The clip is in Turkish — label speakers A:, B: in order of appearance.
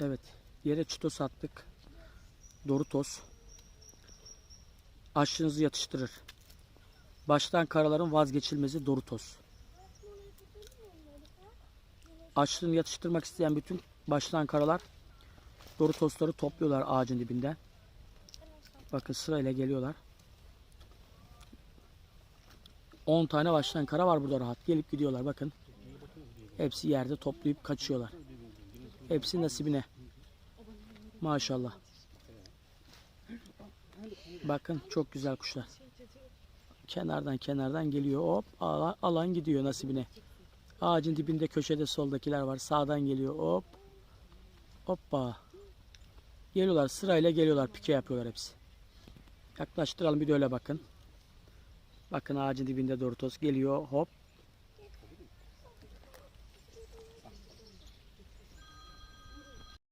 A: Evet. Yere çitos attık. Doritos. Aşınızı yatıştırır. Baştan karaların vazgeçilmezi Doritos. Açlığını yatıştırmak isteyen bütün baştan karalar Doritosları topluyorlar ağacın dibinden. Bakın sırayla geliyorlar. 10 tane baştan kara var burada rahat. Gelip gidiyorlar bakın. Hepsi yerde toplayıp kaçıyorlar. Hepsi nasibine. Maşallah. Bakın çok güzel kuşlar. Kenardan kenardan geliyor. Hop alan, alan gidiyor nasibine. Ağacın dibinde köşede soldakiler var. Sağdan geliyor. Hop. Hoppa. Geliyorlar sırayla geliyorlar. Pike yapıyorlar hepsi. Yaklaştıralım bir de öyle bakın. Bakın ağacın dibinde Doritos geliyor. Hop.